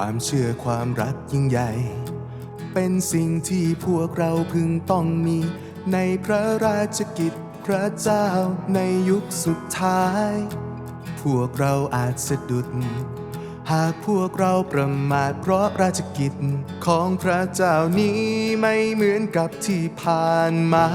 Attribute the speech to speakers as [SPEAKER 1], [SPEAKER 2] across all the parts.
[SPEAKER 1] ความเชื่อความรักยิ่งใหญ่ เป็นสิ่งที่พวกเราพึงต้องมี ในพระราชกิจพระเจ้าในยุคสุดท้าย พวกเราอาจสะดุด หากพวกเราประมาทเพราะราชกิจของพระเจ้านี้ไม่เหมือนกับที่ผ่านมา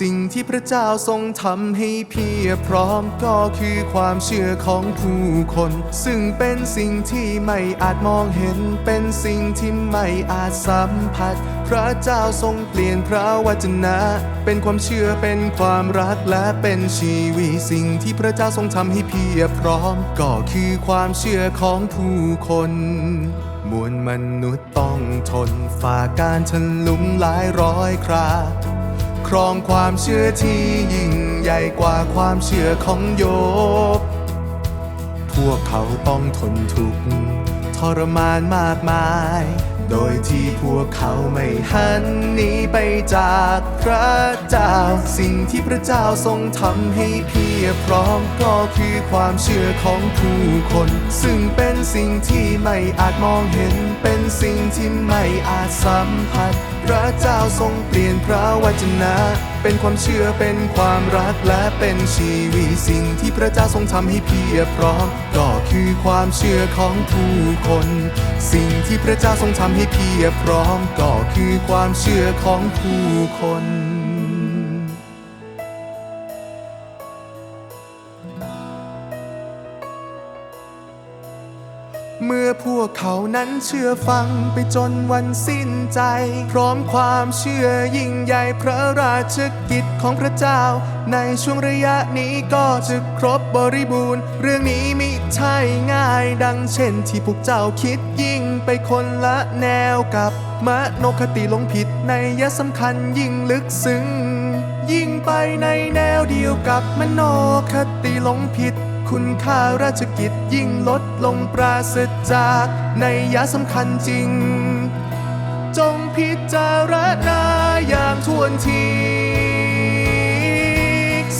[SPEAKER 1] สิ่งที่พระเจ้าทรงทำให้เพียรพร้อมก็คือความเชื่อของผู้คน ซึ่งเป็นสิ่งที่ไม่อาจมองเห็นเป็นสิ่งที่ไม่อาจสัมผัสพระเจ้าทรงเปลี่ยนพระวจนะ เป็นความเชื่อเป็นความรักและเป็นชีวิตสิ่งที่พระเจ้าทรงทำให้เพียบพร้อม ก็คือความเชื่อของผู้คน มวลมนุษย์ต้องทนฝ่าการฉลุมหลายร้อยคราครองความเชื่อที่ยิ่งใหญ่กว่าความเชื่อของโยบพวกเขาต้องทนทุกข์ทรมานมากมาย โดยที่พวกเขาไม่หันหนีไปจากพระเจ้า สิ่งที่พระเจ้าทรงทำให้เพียบพร้อมก็คือความเชื่อของผู้คน ซึ่งเป็น สิ่งที่ไม่อาจมองเห็น เป็นสิ่งที่ไม่อาจสัมผัส พระเจ้าทรงเปลี่ยนพระวจนะ เป็นความเชื่อเป็นความรักและเป็นชีวิตสิ่งที่พระเจ้าทรงทำให้เพียบพร้อมก็คือความเชื่อของผู้คน สิ่งที่พระเจ้าทรงทำให้เพียบพร้อมก็คือความเชื่อของผู้คน เมื่อพวกเขานั้นเชื่อฟังไปจนวันสิ้นใจ พร้อมความเชื่อยิ่งใหญ่พระราชกิจของพระเจ้า ในช่วงระยะนี้ก็จะครบบริบูรณ์ เรื่องนี้มิใช่ง่ายดังเช่นที่พวกเจ้าคิดยิ่งไปคนละแนวกับมโนคติหลงผิดในยะสำคัญยิ่งลึกซึ้งยิ่งไปในแนวเดียวกับมโนคติหลงผิด คุณค่าราชกิจยิ่งลดลงปราศจากในยะสำคัญจริง จงพิจารณาอย่างทวนที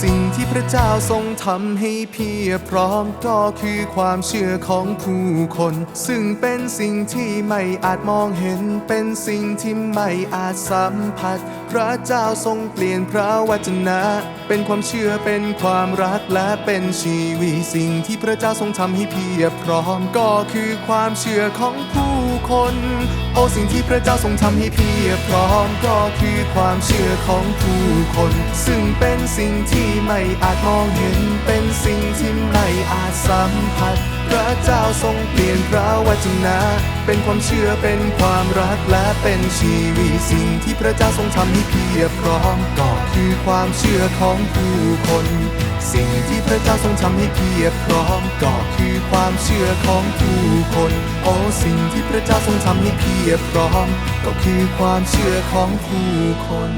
[SPEAKER 1] สิ่งที่พระเจ้าทรงทำให้เพียบพร้อมก็คือความเชื่อของผู้คน ซึ่งเป็นสิ่งที่ไม่อาจมองเห็น เป็นสิ่งที่ไม่อาจสัมผัส พระเจ้าทรงเปลี่ยนพระวจนะ เป็นความเชื่อเป็นความรักและเป็นชีวิตสิ่งที่พระเจ้าทรงทำให้เพียบพร้อมก็คือความเชื่อของผู้คน โอ้สิ่งที่พระเจ้าทรงทำให้เพียบพร้อมก็คือความเชื่อของผู้คน ซึ่งเป็นสิ่งที่ที่ไม่อาจมองเห็น เป็นสิ่งที่ไม่อาจสัมผัส พระเจ้าทรงเปลี่ยนพระวจนะ เป็นความเชื่อเป็นความรักและเป็นชีวิตสิ่งที่พระเจ้าทรงทำให้เพียบพร้อมก็คือความเชื่อของผู้คน สิ่งที่พระเจ้าทรงทำให้เพียบพร้อมก็คือความเชื่อของผู้คน โอ้สิ่งที่พระเจ้าทรงทำให้เพียบพร้อม ก็คือความเชื่อของผู้คน